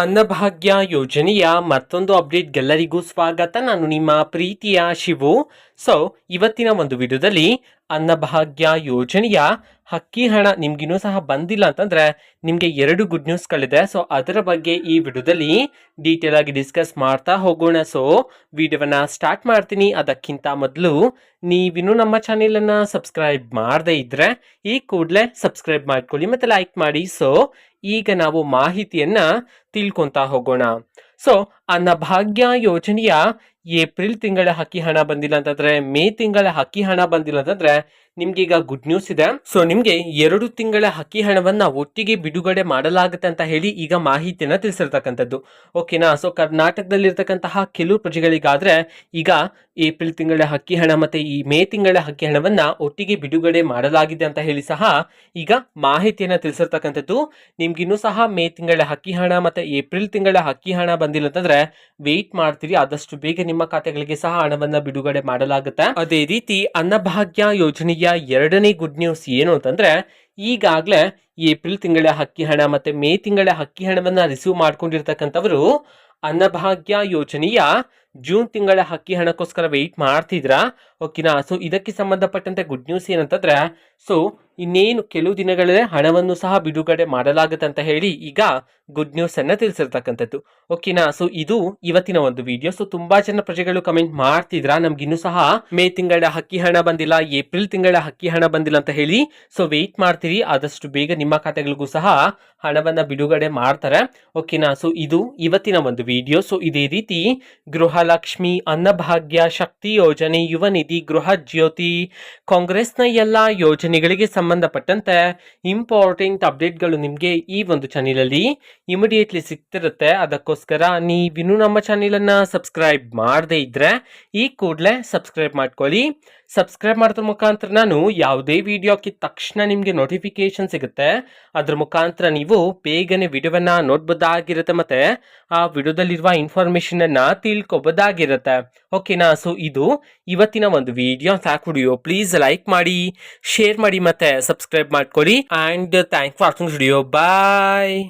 ಅನ್ನಭಾಗ್ಯ ಯೋಜನೆಯ ಮತ್ತೊಂದು ಅಪ್ಡೇಟ್ಗೆಲ್ಲರಿಗೂ ಸ್ವಾಗತ. ನಾನು ನಿಮ್ಮ ಪ್ರೀತಿಯ ಶಿವು. ಸೊ ಇವತ್ತಿನ ಒಂದು ವಿಡಿಯೋದಲ್ಲಿ ಅನ್ನಭಾಗ್ಯ ಯೋಜನೆಯ ಹಕ್ಕಿ ಹಣ ನಿಮ್ಗಿನ್ನೂ ಸಹ ಬಂದಿಲ್ಲ ಅಂತಂದ್ರೆ ನಿಮಗೆ ಎರಡು ಗುಡ್ ನ್ಯೂಸ್ಗಳಿದೆ ಸೊ ಅದರ ಬಗ್ಗೆ ಈ ವಿಡಿಯೋದಲ್ಲಿ ಡೀಟೇಲ್ ಆಗಿ ಡಿಸ್ಕಸ್ ಮಾಡ್ತಾ ಹೋಗೋಣ. ಸೊ ವಿಡಿಯೋವನ್ನ ಸ್ಟಾರ್ಟ್ ಮಾಡ್ತೀನಿ. ಅದಕ್ಕಿಂತ ಮೊದಲು ನೀವಿನ್ನೂ ನಮ್ಮ ಚಾನೆಲನ್ನು ಸಬ್ಸ್ಕ್ರೈಬ್ ಮಾಡದೇ ಇದ್ದರೆ ಈ ಕೂಡಲೇ ಸಬ್ಸ್ಕ್ರೈಬ್ ಮಾಡ್ಕೊಳ್ಳಿ ಮತ್ತೆ ಲೈಕ್ ಮಾಡಿ. ಸೊ ಈಗ ನಾವು ಮಾಹಿತಿಯನ್ನ ತಿಳ್ಕೊಂತಾ ಹೋಗೋಣ. ಸೊ ಅನ್ನಭಾಗ್ಯ ಯೋಜನೆಯ ಏಪ್ರಿಲ್ ತಿಂಗಳ ಹಕ್ಕಿ ಹಣ ಬಂದಿಲ್ಲ ಅಂತಂದ್ರೆ, ಮೇ ತಿಂಗಳ ಹಕ್ಕಿ ಹಣ ಬಂದಿಲ್ಲ ಅಂತಂದ್ರೆ ನಿಮ್ಗೆ ಈಗ ಗುಡ್ ನ್ಯೂಸ್ ಇದೆ. ಸೊ ನಿಮ್ಗೆ ಎರಡು ತಿಂಗಳ ಹಕ್ಕಿ ಹಣವನ್ನ ಒಟ್ಟಿಗೆ ಬಿಡುಗಡೆ ಮಾಡಲಾಗುತ್ತೆ ಅಂತ ಹೇಳಿ ಈಗ ಮಾಹಿತಿಯನ್ನ ತಿಳಿಸಿರ್ತಕ್ಕಂಥದ್ದು. ಓಕೆನಾ ಸೊ ಕರ್ನಾಟಕದಲ್ಲಿರ್ತಕ್ಕಂತಹ ಕೆಲವು ಪ್ರಜೆಗಳಿಗಾದ್ರೆ ಈಗ ಏಪ್ರಿಲ್ ತಿಂಗಳ ಹಕ್ಕಿ ಹಣ ಮತ್ತೆ ಈ ಮೇ ತಿಂಗಳ ಹಕ್ಕಿ ಹಣವನ್ನ ಒಟ್ಟಿಗೆ ಬಿಡುಗಡೆ ಮಾಡಲಾಗಿದೆ ಅಂತ ಹೇಳಿ ಸಹ ಈಗ ಮಾಹಿತಿಯನ್ನ ತಿಳಿಸಿರ್ತಕ್ಕಂಥದ್ದು. ನಿಮ್ಗಿನ್ನೂ ಸಹ ಮೇ ತಿಂಗಳ ಹಕ್ಕಿ ಹಣ ಮತ್ತೆ ಏಪ್ರಿಲ್ ತಿಂಗಳ ಹಕ್ಕಿ ಹಣ ಬಂದಿಲ್ಲ ಅಂತಂದ್ರೆ ವೆಯ್ಟ್ ಮಾಡ್ತೀರಿ. ಆದಷ್ಟು ಬೇಗ ನಿಮ್ಮ ಖಾತೆಗಳಿಗೆ ಸಹ ಹಣವನ್ನ ಬಿಡುಗಡೆ ಮಾಡಲಾಗುತ್ತೆ. ಅದೇ ರೀತಿ ಅನ್ನಭಾಗ್ಯ ಯೋಜನೆಯ ಎರಡನೇ ಗುಡ್ ನ್ಯೂಸ್ ಏನು ಅಂತಂದ್ರೆ, ಈಗಾಗಲೇ ಏಪ್ರಿಲ್ ತಿಂಗಳ ಹಕ್ಕಿ ಹಣ ಮತ್ತೆ ಮೇ ತಿಂಗಳ ಹಕ್ಕಿ ಹಣವನ್ನು ರಿಸೀವ್ ಮಾಡ್ಕೊಂಡಿರ್ತಕ್ಕಂಥವರು ಅನ್ನಭಾಗ್ಯ ಯೋಜನೆಯ ಜೂನ್ ತಿಂಗಳ ಹಕ್ಕಿ ಹಣಕ್ಕೋಸ್ಕರ ವೆಯ್ಟ್ ಮಾಡ್ತಿದ್ರಾ? ಓಕೆನಾ ಸೊ ಇದಕ್ಕೆ ಸಂಬಂಧಪಟ್ಟಂತೆ ಗುಡ್ ನ್ಯೂಸ್ ಏನಂತಂದ್ರೆ ಸೊ ಇನ್ನೇನು ಕೆಲವು ದಿನಗಳಲ್ಲೇ ಹಣವನ್ನು ಸಹ ಬಿಡುಗಡೆ ಮಾಡಲಾಗುತ್ತೆ ಅಂತ ಹೇಳಿ ಈಗ ಗುಡ್ ನ್ಯೂಸ್ ಅನ್ನ ತಿಳಿಸಿರ್ತಕ್ಕಂಥದ್ದು. ಓಕೆನಾ ಸೊ ಇದು ಇವತ್ತಿನ ಒಂದು ವಿಡಿಯೋ ಸೊ ತುಂಬಾ ಜನ ಪ್ರಜೆಗಳು ಕಮೆಂಟ್ ಮಾಡ್ತಿದ್ರ? ನಮ್ಗಿನ್ನೂ ಸಹ ಮೇ ತಿಂಗಳ ಹಕ್ಕಿ ಹಣ ಬಂದಿಲ್ಲ, ಏಪ್ರಿಲ್ ತಿಂಗಳ ಹಕ್ಕಿ ಹಣ ಬಂದಿಲ್ಲ ಅಂತ ಹೇಳಿ ಸೊ ವೆಯ್ಟ್ ಮಾಡ್ತೀರಿ. ಆದಷ್ಟು ಬೇಗ ನಿಮ್ಮ ಖಾತೆಗಳಿಗೂ ಸಹ ಹಣವನ್ನ ಬಿಡುಗಡೆ ಮಾಡ್ತಾರೆ. ಓಕೆನಾ ಸೊ ಇದು ಇವತ್ತಿನ ಒಂದು ವಿಡಿಯೋ ಸೊ ಇದೇ ರೀತಿ ಗೃಹಲಕ್ಷ್ಮಿ ಅನ್ನಭಾಗ್ಯ ಶಕ್ತಿ ಯೋಜನೆ, ಯುವ ನಿಧಿ ಗೃಹ ಜ್ಯೋತಿ, ಕಾಂಗ್ರೆಸ್ನ ಎಲ್ಲಾ ಯೋಜನೆಗಳಿಗೆ ಸಂಬಂಧಪಟ್ಟಂತೆ ಇಂಪಾರ್ಟೆಂಟ್ ಅಪ್ಡೇಟ್ಗಳು ನಿಮಗೆ ಈ ಒಂದು ಚಾನಲಲ್ಲಿ ಇಮಿಡಿಯೇಟ್ಲಿ ಸಿಗ್ತಿರುತ್ತೆ. ಅದಕ್ಕೋಸ್ಕರ ನೀವಿನ್ನೂ ನಮ್ಮ ಚಾನಲನ್ನು ಸಬ್ಸ್ಕ್ರೈಬ್ ಮಾಡದೇ ಇದ್ದರೆ ಈ ಕೂಡಲೇ ಸಬ್ಸ್ಕ್ರೈಬ್ ಮಾಡ್ಕೊಳ್ಳಿ. ಸಬ್ಸ್ಕ್ರೈಬ್ ಮಾಡೋದ್ರ ಮುಖಾಂತರ ನಾನು ಯಾವುದೇ ವಿಡಿಯೋ ಹಾಕಿದ ತಕ್ಷಣ ನಿಮಗೆ ನೋಟಿಫಿಕೇಶನ್ ಸಿಗುತ್ತೆ. ಅದ್ರ ಮುಖಾಂತರ ನೀವು ಬೇಗನೆ ವಿಡಿಯೋವನ್ನು ನೋಡ್ಬೋದಾಗಿರುತ್ತೆ ಮತ್ತು ಆ ವಿಡಿಯೋದಲ್ಲಿರುವ ಇನ್ಫಾರ್ಮೇಷನನ್ನು ತಿಳ್ಕೊಬೋದಾಗಿರುತ್ತೆ. ಓಕೆನಾ? ಸೊ, ಇದು ಇವತ್ತಿನ ಒಂದು ವಿಡಿಯೋ. ಸಾಕು ವಿಡಿಯೋ ಪ್ಲೀಸ್ ಲೈಕ್ ಮಾಡಿ, ಶೇರ್ ಮಾಡಿ ಮತ್ತೆ ಸಬ್ಸ್ಕ್ರೈಬ್ ಮಾಡ್ಕೊಳ್ಳಿ and thank for watching video bye